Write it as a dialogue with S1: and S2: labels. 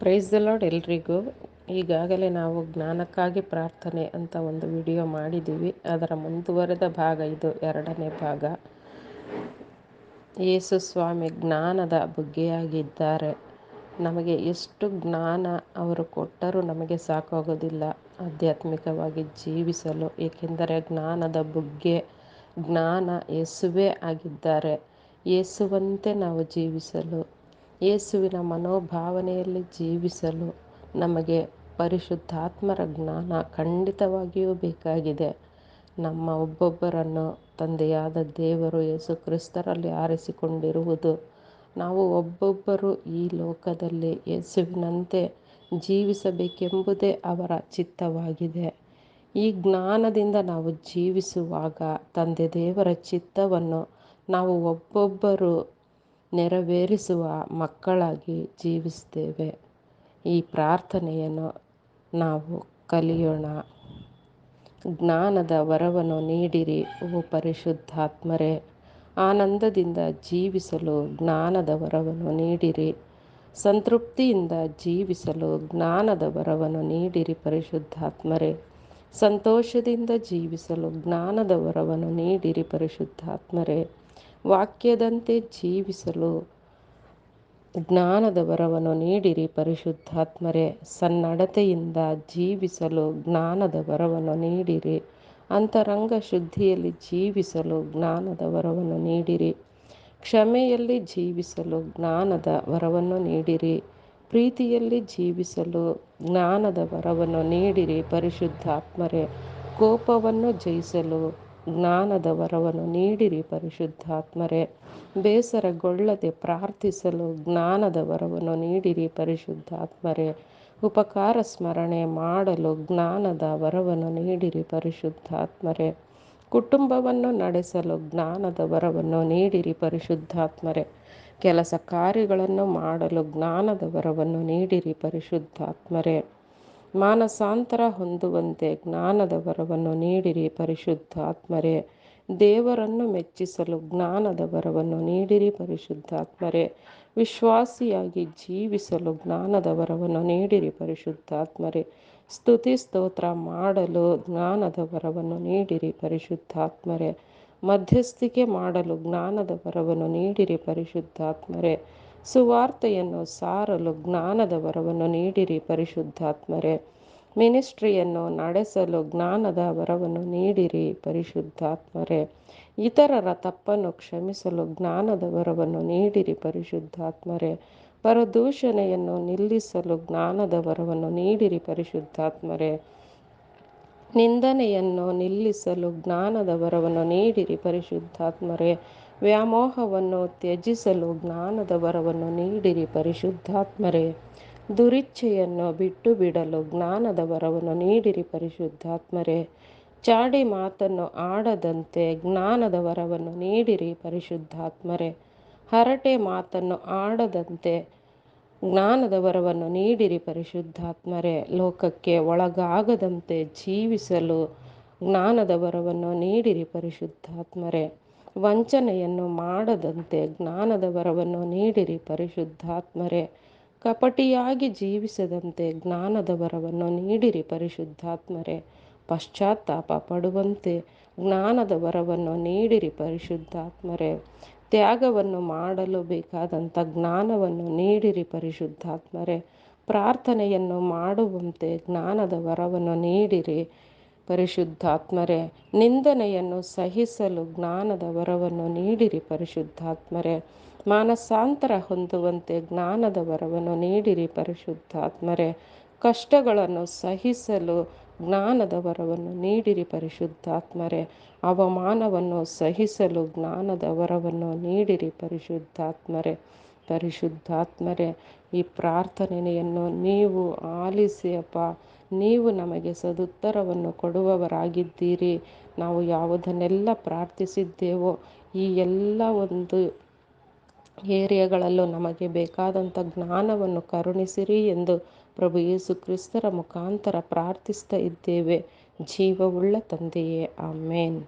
S1: Praise the lord ಎಲ್ರಿಗೂ. ಈಗಾಗಲೇ ನಾವು ಜ್ಞಾನಕ್ಕಾಗಿ ಪ್ರಾರ್ಥನೆ ಅಂತ ಒಂದು ವಿಡಿಯೋ ಮಾಡಿದ್ದೀವಿ. ಅದರ ಮುಂದುವರೆದ ಭಾಗ ಇದು, ಎರಡನೇ ಭಾಗ. ಯೇಸು ಸ್ವಾಮಿ ಜ್ಞಾನದ ಬುಗ್ಗೆಯಾಗಿದ್ದಾರೆ. ನಮಗೆ ಎಷ್ಟು ಜ್ಞಾನ ಅವರು ಕೊಟ್ಟರೂ ನಮಗೆ ಸಾಕಾಗೋದಿಲ್ಲ. ಆಧ್ಯಾತ್ಮಿಕವಾಗಿ ಜೀವಿಸಲು, ಏಕೆಂದರೆ ಜ್ಞಾನದ ಬುಗ್ಗೆ, ಜ್ಞಾನ ಯೇಸುವೇ ಆಗಿದ್ದಾರೆ. ಯೇಸುವಂತೆ ನಾವು ಜೀವಿಸಲು ಯೇಸುವಿನ ಮನೋಭಾವನೆಯಲ್ಲಿ ಜೀವಿಸಲು ನಮಗೆ ಪರಿಶುದ್ಧಾತ್ಮರ ಜ್ಞಾನ ಖಂಡಿತವಾಗಿಯೂ ಬೇಕಾಗಿದೆ. ನಮ್ಮ ಒಬ್ಬೊಬ್ಬರನ್ನು ತಂದೆಯಾದ ದೇವರು ಯೇಸು ಕ್ರಿಸ್ತರಲ್ಲಿ ಆರಿಸಿಕೊಂಡಿರುವುದು. ನಾವು ಒಬ್ಬೊಬ್ಬರು ಈ ಲೋಕದಲ್ಲಿ ಯೇಸುವಿನಂತೆ ಜೀವಿಸಬೇಕೆಂಬುದೇ ಅವರ ಚಿತ್ತವಾಗಿದೆ. ಈ ಜ್ಞಾನದಿಂದ ನಾವು ಜೀವಿಸುವಾಗ ತಂದೆ ದೇವರ ಚಿತ್ತವನ್ನು ನಾವು ಒಬ್ಬೊಬ್ಬರು ನೆರವೇರಿಸುವ ಮಕ್ಕಳಾಗಿ ಜೀವಿಸ್ತೇವೆ ಈ ಪ್ರಾರ್ಥನೆಯನ್ನು ನಾವು ಕಲಿಯೋಣ. ಜ್ಞಾನದ ವರವನ್ನು ನೀಡಿರಿ, ಓ ಪರಿಶುದ್ಧಾತ್ಮರೇ. ಆನಂದದಿಂದ ಜೀವಿಸಲು ಜ್ಞಾನದ ವರವನ್ನು ನೀಡಿರಿ. ಸಂತೃಪ್ತಿಯಿಂದ ಜೀವಿಸಲು ಜ್ಞಾನದ ವರವನ್ನು ನೀಡಿರಿ ಪರಿಶುದ್ಧಾತ್ಮರೇ. ಸಂತೋಷದಿಂದ ಜೀವಿಸಲು ಜ್ಞಾನದ ವರವನ್ನು ನೀಡಿರಿ ಪರಿಶುದ್ಧಾತ್ಮರೇ. ವಾಕ್ಯದಂತೆ ಜೀವಿಸಲು ಜ್ಞಾನದ ವರವನ್ನು ನೀಡಿರಿ ಪರಿಶುದ್ಧಾತ್ಮರೇ. ಸನ್ನಡತೆಯಿಂದ ಜೀವಿಸಲು ಜ್ಞಾನದ ವರವನ್ನು ನೀಡಿರಿ. ಅಂತರಂಗ ಶುದ್ಧಿಯಲ್ಲಿ ಜೀವಿಸಲು ಜ್ಞಾನದ ವರವನ್ನು ನೀಡಿರಿ. ಕ್ಷಮೆಯಲ್ಲಿ ಜೀವಿಸಲು ಜ್ಞಾನದ ವರವನ್ನು ನೀಡಿರಿ. ಪ್ರೀತಿಯಲ್ಲಿ ಜೀವಿಸಲು ಜ್ಞಾನದ ವರವನ್ನು ನೀಡಿರಿ ಪರಿಶುದ್ಧಾತ್ಮರೇ. ಕೋಪವನ್ನು ಜಯಿಸಲು ಜ್ಞಾನದ ವರವನ್ನು ನೀಡಿರಿ ಪರಿಶುದ್ಧಾತ್ಮರೇ. ಬೇಸರಗೊಳ್ಳದೆ ಪ್ರಾರ್ಥಿಸಲು ಜ್ಞಾನದ ವರವನ್ನು ನೀಡಿರಿ ಪರಿಶುದ್ಧಾತ್ಮರೇ. ಉಪಕಾರ ಸ್ಮರಣೆ ಮಾಡಲು ಜ್ಞಾನದ ವರವನ್ನು ನೀಡಿರಿ ಪರಿಶುದ್ಧಾತ್ಮರೇ. ಕುಟುಂಬವನ್ನು ನಡೆಸಲು ಜ್ಞಾನದ ವರವನ್ನು ನೀಡಿರಿ ಪರಿಶುದ್ಧಾತ್ಮರೇ. ಕೆಲಸ ಕಾರ್ಯಗಳನ್ನು ಮಾಡಲು ಜ್ಞಾನದ ವರವನ್ನು ನೀಡಿರಿ ಪರಿಶುದ್ಧಾತ್ಮರೇ. ಮಾನಸಾಂತರ ಹೊಂದುವಂತೆ ಜ್ಞಾನದ ವರವನ್ನು ನೀಡಿರಿ ಪರಿಶುದ್ಧಾತ್ಮರೇ. ದೇವರನ್ನು ಮೆಚ್ಚಿಸಲು ಜ್ಞಾನದ ವರವನ್ನು ನೀಡಿರಿ ಪರಿಶುದ್ಧಾತ್ಮರೇ. ವಿಶ್ವಾಸಿಯಾಗಿ ಜೀವಿಸಲು ಜ್ಞಾನದ ವರವನ್ನು ನೀಡಿರಿ ಪರಿಶುದ್ಧಾತ್ಮರೇ. ಸ್ತುತಿ ಸ್ತೋತ್ರ ಮಾಡಲು ಜ್ಞಾನದ ವರವನ್ನು ನೀಡಿರಿ ಪರಿಶುದ್ಧಾತ್ಮರೇ. ಮಧ್ಯಸ್ಥಿಕೆ ಮಾಡಲು ಜ್ಞಾನದ ವರವನ್ನು ನೀಡಿರಿ ಪರಿಶುದ್ಧಾತ್ಮರೇ. ಸುವಾರ್ತೆಯನ್ನು ಸಾರಲು ಜ್ಞಾನದ ವರವನ್ನು ನೀಡಿರಿ ಪರಿಶುದ್ಧಾತ್ಮರೇ. ಮಿನಿಸ್ಟ್ರಿಯನ್ನು ನಡೆಸಲು ಜ್ಞಾನದ ವರವನ್ನು ನೀಡಿರಿ ಪರಿಶುದ್ಧಾತ್ಮರೇ. ಇತರರ ತಪ್ಪನ್ನು ಕ್ಷಮಿಸಲು ಜ್ಞಾನದ ವರವನ್ನು ನೀಡಿರಿ ಪರಿಶುದ್ಧಾತ್ಮರೇ. ಪರದೂಷಣೆಯನ್ನು ನಿಲ್ಲಿಸಲು ಜ್ಞಾನದ ವರವನ್ನು ನೀಡಿರಿ ಪರಿಶುದ್ಧಾತ್ಮರೇ. ನಿಂದನೆಯನ್ನು ನಿಲ್ಲಿಸಲು ಜ್ಞಾನದ ವರವನ್ನು ನೀಡಿರಿ ಪರಿಶುದ್ಧಾತ್ಮರೇ. ವ್ಯಾಮೋಹವನ್ನು ತ್ಯಜಿಸಲು ಜ್ಞಾನದ ವರವನ್ನು ನೀಡಿರಿ ಪರಿಶುದ್ಧಾತ್ಮರೇ. ದುರಿಚ್ಛೆಯನ್ನು ಬಿಟ್ಟು ಬಿಡಲು ಜ್ಞಾನದ ವರವನ್ನು ನೀಡಿರಿ ಪರಿಶುದ್ಧಾತ್ಮರೇ. ಚಾಡಿ ಮಾತನ್ನು ಆಡದಂತೆ ಜ್ಞಾನದ ವರವನ್ನು ನೀಡಿರಿ ಪರಿಶುದ್ಧಾತ್ಮರೇ. ಹರಟೆ ಮಾತನ್ನು ಆಡದಂತೆ ಜ್ಞಾನದ ವರವನ್ನು ನೀಡಿರಿ ಪರಿಶುದ್ಧಾತ್ಮರೇ. ಲೋಕಕ್ಕೆ ಒಳಗಾಗದಂತೆ ಜೀವಿಸಲು ಜ್ಞಾನದ ವರವನ್ನು ನೀಡಿರಿ ಪರಿಶುದ್ಧಾತ್ಮರೇ. ವಂಚನೆಯನ್ನು ಮಾಡದಂತೆ ಜ್ಞಾನದ ವರವನ್ನು ನೀಡಿರಿ ಪರಿಶುದ್ಧಾತ್ಮರೇ. ಕಪಟಿಯಾಗಿ ಜೀವಿಸದಂತೆ ಜ್ಞಾನದ ವರವನ್ನು ನೀಡಿರಿ ಪರಿಶುದ್ಧಾತ್ಮರೇ. ಪಶ್ಚಾತ್ತಾಪ ಪಡುವಂತೆ ಜ್ಞಾನದ ವರವನ್ನು ನೀಡಿರಿ ಪರಿಶುದ್ಧಾತ್ಮರೇ. ತ್ಯಾಗವನ್ನು ಮಾಡಲು ಬೇಕಾದಂಥ ಜ್ಞಾನವನ್ನು ನೀಡಿರಿ ಪರಿಶುದ್ಧಾತ್ಮರೇ. ಪ್ರಾರ್ಥನೆಯನ್ನು ಮಾಡುವಂತೆ ಜ್ಞಾನದ ವರವನ್ನು ನೀಡಿರಿ. ಪರಿಶುದ್ಧಾತ್ಮರೇ, ನಿಂದನೆಯನ್ನು ಸಹಿಸಲು ಜ್ಞಾನದ ವರವನ್ನು ನೀಡಿರಿ ಪರಿಶುದ್ಧಾತ್ಮರೇ. ಮಾನಸಾಂತರ ಹೊಂದುವಂತೆ ಜ್ಞಾನದ ವರವನ್ನು ನೀಡಿರಿ ಪರಿಶುದ್ಧಾತ್ಮರೇ. ಕಷ್ಟಗಳನ್ನು ಸಹಿಸಲು ಜ್ಞಾನದ ವರವನ್ನು ನೀಡಿರಿ ಪರಿಶುದ್ಧಾತ್ಮರೇ. ಅವಮಾನವನ್ನು ಸಹಿಸಲು ಜ್ಞಾನದ ವರವನ್ನು ನೀಡಿರಿ ಪರಿಶುದ್ಧಾತ್ಮರೇ. ಪರಿಶುದ್ಧಾತ್ಮರೇ, ಈ ಪ್ರಾರ್ಥನೆಯನ್ನು ನೀವು ಆಲಿಸಿ, ಅಪ್ಪ, ನೀವು ನಮಗೆ ಸದುತ್ತರವನ್ನು ಕೊಡುವವರಾಗಿದ್ದೀರಿ. ನಾವು ಯಾವುದನ್ನೆಲ್ಲ ಪ್ರಾರ್ಥಿಸಿದ್ದೇವೋ, ಈ ಎಲ್ಲ ಒಂದು ಏರಿಯಾಗಳಲ್ಲೂ ನಮಗೆ ಬೇಕಾದಂಥ ಜ್ಞಾನವನ್ನು ಕರುಣಿಸಿರಿ ಎಂದು ಪ್ರಭು ಯೇಸು ಕ್ರಿಸ್ತರ ಮುಖಾಂತರ ಪ್ರಾರ್ಥಿಸ್ತಾ ಇದ್ದೇವೆ. ಜೀವವುಳ್ಳ ತಂದೆಯೇ, ಆಮೇನ್.